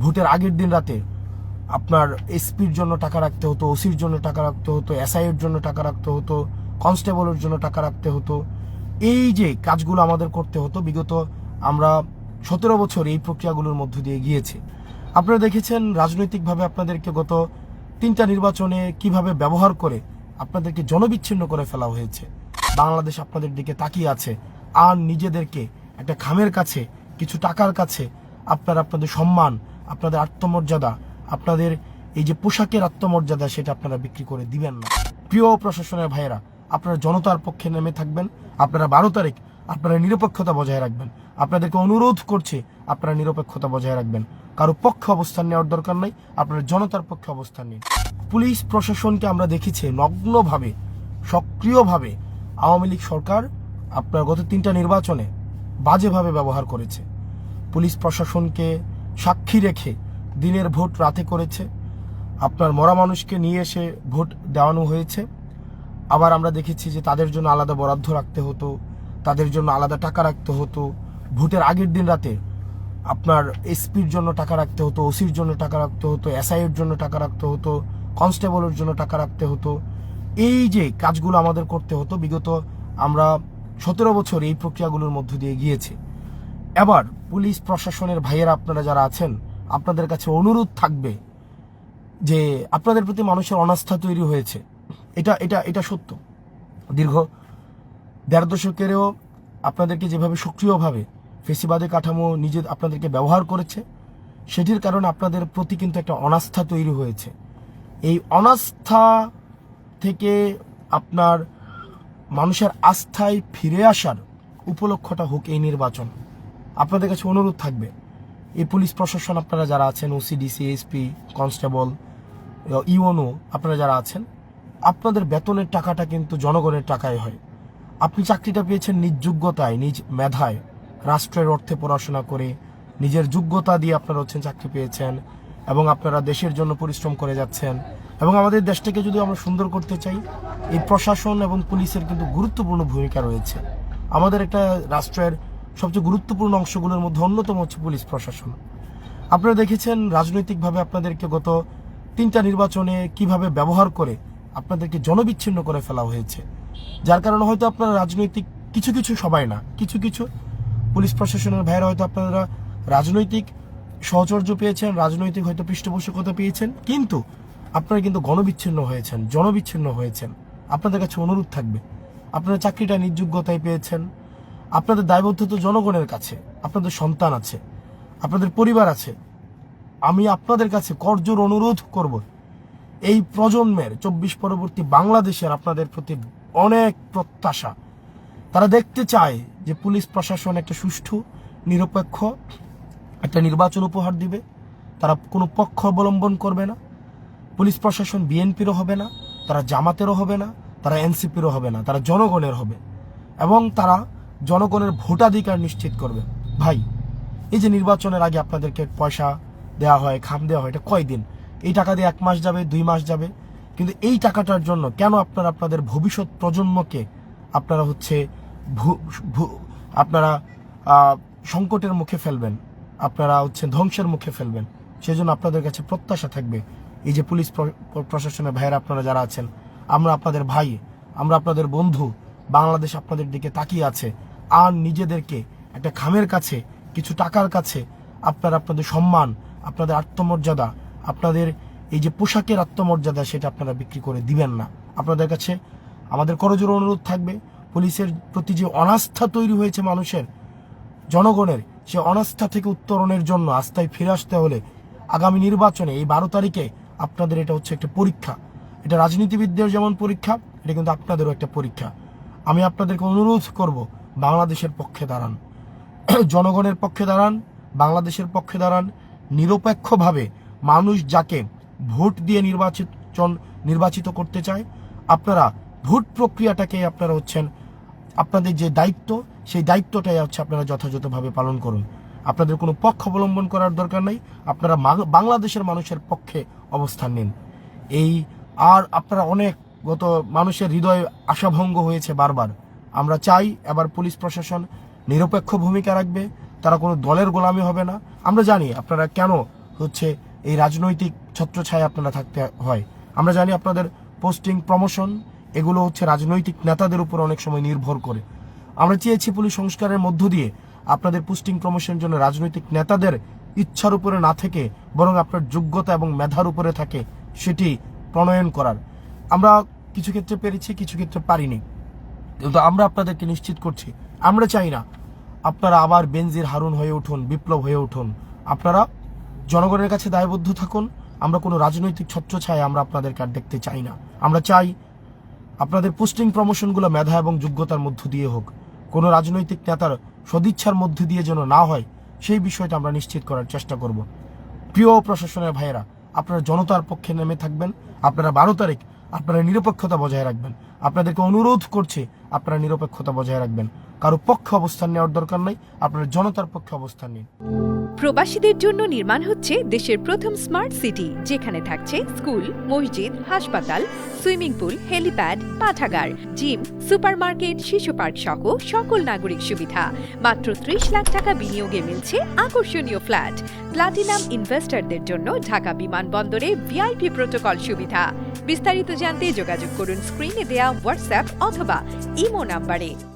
ভোটের আগের দিন রাতে আপনার এসপির জন্য টাকা রাখতে হতো, ওসির জন্য টাকা রাখতে হতো এসআই এর জন্য টাকা রাখতে হতো, কনস্টেবলের জন্য টাকা রাখতে হতো। এই যে কাজগুলো আমাদের করতে হতো, বিগত আমরা সতেরো বছর এই প্রক্রিয়াগুলোর মধ্য দিয়ে গিয়েছি। আপনারা দেখেছেন রাজনৈতিকভাবে আপনাদেরকে গত তিনটা নির্বাচনে কীভাবে ব্যবহার করে আপনাদেরকে জনবিচ্ছিন্ন করে ফেলা হয়েছে। বাংলাদেশ আপনাদের দিকে তাকিয়ে আছে। আর নিজেদেরকে একটা খামের কাছে, কিছু টাকার কাছে আপনার আপনাদের সম্মান আপনাদের আত্মমর্যাদা, আপনাদের এই যে পোশাকের আত্মমর্যাদা, সেটা আপনারা বিক্রি করে দিবেন না। প্রিয় প্রশাসনের ভাইয়েরা, আপনারা জনতার পক্ষে নেমে থাকবেন, আপনারা বারো তারিখ আপনারা নিরপেক্ষতা বজায় রাখবেন। আপনাদেরকে অনুরোধ করছে, আপনারা নিরপেক্ষতা বজায় রাখবেন। কারও পক্ষে অবস্থান নেওয়ার দরকার নাই, আপনারা জনতার পক্ষে অবস্থান নিন। পুলিশ প্রশাসনকে আমরা দেখেছি নগ্নভাবে, সক্রিয়ভাবে আওয়ামী লীগ সরকার আপনার গত তিনটা নির্বাচনে বাজেভাবে ব্যবহার করেছে। পুলিশ প্রশাসনকে সাক্ষী রেখে দিনের ভোট রাতে করেছে। আপনার মরা মানুষকে নিয়ে এসে ভোট দেওয়ানো হয়েছে। আবার আমরা দেখেছি যে তাদের জন্য আলাদা বরাদ্দ রাখতে হতো, তাদের জন্য আলাদা টাকা রাখতে হতো। ভোটের আগের দিন রাতে আপনার এসপির জন্য টাকা রাখতে হতো, ওসির জন্য টাকা রাখতে হতো এসআই এর জন্য টাকা রাখতে হতো, কনস্টেবলের জন্য টাকা রাখতে হতো। এই যে কাজগুলো আমাদের করতে হতো, বিগত আমরা সতেরো বছর এই প্রক্রিয়াগুলোর মধ্য দিয়ে গিয়েছি। এবার পুলিশ প্রশাসনের ভাইয়েরা আপনারা যারা আছেন, আপনাদের কাছে অনুরোধ থাকবে যে আপনাদের প্রতি মানুষের অনাস্থা তৈরি হয়েছে। এটা এটা এটা সত্য। দীর্ঘ দেড় দশকেরও আপনাদেরকে যেভাবে সক্রিয়ভাবে ফেসিবাদে কাঠামো নিজে আপনাদেরকে ব্যবহার করেছে, সেটির কারণে আপনাদের প্রতি কিন্তু একটা অনাস্থা তৈরি হয়েছে। এই অনাস্থা থেকে আপনার মানুষের আস্থায় ফিরে আসার উপলক্ষটা হোক এই নির্বাচন। আপনাদের কাছে অনুরোধ থাকবে, এই পুলিশ প্রশাসন আপনারা যারা আছেন ওসিডিসি এসপি কনস্টেবল ইউএনও আপনারা যারা আছেন, আপনাদের বেতনের টাকাটা কিন্তু জনগণের টাকায় হয়। আপনি চাকরিটা পেয়েছেন নিজ যোগ্যতায়, নিজ মেধায়, রাষ্ট্রের অর্থে পড়াশোনা করে, নিজের যোগ্যতা দিয়ে আপনারা হচ্ছেন চাকরি পেয়েছেন, এবং আপনারা দেশের জন্য পরিশ্রম করে যাচ্ছেন, এবং আমাদের দেশটাকে যদি আমরা সুন্দর করতে চাই, এই প্রশাসন এবং পুলিশের কিন্তু গুরুত্বপূর্ণ ভূমিকা রয়েছে। আমাদের একটা রাষ্ট্রের সবচেয়ে গুরুত্বপূর্ণ অংশগুলোর মধ্যে অন্যতম হচ্ছে পুলিশ প্রশাসন। আপনারা দেখেছেন রাজনৈতিকভাবে আপনাদেরকে গত তিনটা নির্বাচনে কীভাবে ব্যবহার করে আপনাদেরকে জনবিচ্ছিন্ন করে ফেলা হয়েছে। যার কারণে হয়তো আপনারা রাজনৈতিক কিছু কিছু সবাই না, কিছু কিছু পুলিশ প্রশাসনের ভাইয়েরা হয়তো আপনারা রাজনৈতিক সহচর্য পেয়েছেন, রাজনৈতিক হয়তো পৃষ্ঠপোষকতা পেয়েছেন, কিন্তু আপনারা কিন্তু গণবিচ্ছিন্ন হয়েছেন, জনবিচ্ছিন্ন হয়েছেন। আপনাদের কাছে অনুরোধ থাকবে, আপনারা চাকরিটা নিজ যোগ্যতায় পেয়েছেন আপনাদের দায়বদ্ধতা জনগণের কাছে, আপনাদের সন্তান আছে, আপনাদের পরিবার আছে। আমি আপনাদের কাছে করজোর অনুরোধ করব। এই প্রজন্মের চব্বিশ পরবর্তী বাংলাদেশের আপনাদের প্রতি অনেক প্রত্যাশা। তারা দেখতে চায় যে পুলিশ প্রশাসন একটা সুষ্ঠু, নিরপেক্ষ একটা নির্বাচন উপহার দিবে। তারা কোনো পক্ষ অবলম্বন করবে না। পুলিশ প্রশাসন বিএনপিরও হবে না, তারা জামাতেরও হবে না, তারা এনসিপিরও হবে না, তারা জনগণের হবে। এবং তারা জনগণের ভোটাধিকার নিশ্চিত করবে। ভাই, এই যে নির্বাচনের আগে আপনাদেরকে পয়সা দেওয়া হয়, খাম দেওয়া হয়, এটা কয়দিন? এই টাকা দিয়ে এক মাস যাবে, দুই মাস যাবে। কিন্তু এই টাকাটার জন্য কেন আপনারা আপনাদের ভবিষ্যৎ প্রজন্মকে আপনারা হচ্ছে আপনারা সংকটের মুখে ফেলবেন, আপনারা হচ্ছে ধ্বংসের মুখে ফেলবেন? সেজন্য আপনাদের কাছে প্রত্যাশা থাকবে। এই যে পুলিশ প্রশাসনের ভাইয়েরা আপনারা যারা আছেন, আমরা আপনাদের ভাই, আমরা আপনাদের বন্ধু বাংলাদেশ আপনাদের দিকে তাকিয়ে আছে। আর নিজেদেরকে একটা খামের কাছে, কিছু টাকার কাছে আপনারা আপনাদের সম্মান, আপনাদের আত্মমর্যাদা, আপনাদের এই যে পোশাকের আত্মমর্যাদা সেটা আপনারা বিক্রি করে দিবেন না। আপনাদের কাছে আমাদের করজোর অনুরোধ থাকবে, পুলিশের প্রতি যে অনাস্থা তৈরি হয়েছে মানুষের, জনগণের, সে অনাস্থা থেকে উত্তরণের জন্য আস্থায় ফিরে আসতে হলে আগামী নির্বাচনে এই বারো তারিখে আপনাদের এটা হচ্ছে একটা পরীক্ষা। এটা রাজনীতিবিদদের যেমন পরীক্ষা, এটা কিন্তু আপনাদেরও একটা পরীক্ষা। আমি আপনাদেরকে অনুরোধ করব, বাংলাদেশের পক্ষে দাঁড়ান। জনগণের পক্ষে দাঁড়ান, বাংলাদেশের পক্ষে দাঁড়ান, নিরপেক্ষভাবে মানুষ যাকে ভোট দিয়ে নির্বাচিত নির্বাচিত করতে চায়, আপনারা ভোট প্রক্রিয়াটাকে আপনারা হচ্ছেন, আপনাদের যে দায়িত্ব, সেই দায়িত্বটাই হচ্ছে আপনারা যথাযথভাবে পালন করুন। আপনাদের কোনো পক্ষ অবলম্বন করার দরকার নেই, আপনারা বাংলাদেশের মানুষের পক্ষে অবস্থান নিন। এই, আর আপনারা অনেক গত মানুষের হৃদয়ে আশাভঙ্গ হয়েছে বারবার। আমরা চাই এবার পুলিশ প্রশাসন নিরপেক্ষ ভূমিকা রাখবে, তারা কোনো দলের গোলামি হবে না। আমরা জানি আপনারা কেন হচ্ছে এই রাজনৈতিক ছত্রছায়া আপনারা থাকতে হয়। আমরা জানি আপনাদের পোস্টিং, প্রমোশন, এগুলো হচ্ছে রাজনৈতিক নেতাদের উপর অনেক সময় নির্ভর করে। আমরা চেয়েছি পুলিশ সংস্কারের মধ্য দিয়ে আপনাদের পোস্টিং, প্রমোশনের জন্য রাজনৈতিক নেতাদের ইচ্ছার উপরে না থেকে বরং আপনার যোগ্যতা এবং মেধার উপরে থাকে, সেটি প্রণয়ন করার। আমরা কিছু ক্ষেত্রে পেরেছি, কিছু ক্ষেত্রে পারিনি। কিন্তু আমরা আপনাদেরকে নিশ্চিত করছি, আমরা চাই না আপনারা আবার বেনজির হারুন হয়ে উঠুন, বিপ্লব হয়ে উঠুন। আপনারা জনগণের কাছে দায়বদ্ধ থাকুন, আমরা কোনো রাজনৈতিক ছত্রছায়া আমরা আপনাদেরকে আর দেখতে চাই না। আমরা চাই আপনাদের পোস্টিং প্রমোশনগুলো মেধা এবং যোগ্যতার মধ্য দিয়ে হোক। কোনো রাজনৈতিক নেতার সদিচ্ছার মধ্য দিয়ে যেন না হয়, সেই বিষয়টা আমরা নিশ্চিত করার চেষ্টা করব। প্রিয় প্রশাসনের ভাইয়েরা, আপনারা জনতার পক্ষে নেমে থাকবেন। আপনারা বারো তারিখ আপনারা নিরপেক্ষতা বজায় রাখবেন। আপনাদেরকে অনুরোধ করছে, আপনারা নিরপেক্ষতা বজায় রাখবেন। কারও পক্ষে অবস্থান নেওয়ার দরকার নাই, আপনারা জনতার পক্ষে অবস্থান নিন। প্রবাসীদের জন্য নির্মাণ হচ্ছে দেশের প্রথম স্মার্ট সিটি, যেখানে থাকছে স্কুল, মসজিদ, হাসপাতাল, সুইমিং পুল, হেলিপ্যাড, পাঠাগার, জিম, সুপারমার্কেট, শিশু পার্ক সহ সকল নাগরিক সুবিধা। মাত্র ত্রিশ লাখ টাকা বিনিয়োগে মিলছে আকর্ষণীয় ফ্ল্যাট। প্লাটিনাম ইনভেস্টরদের জন্য ঢাকা বিমানবন্দরে ভিআইপি প্রোটোকল সুবিধা। বিস্তারিত জানতে যোগাযোগ করুন স্ক্রিনে দেয়া হোয়াটসঅ্যাপ অথবা ইমো নাম্বারে।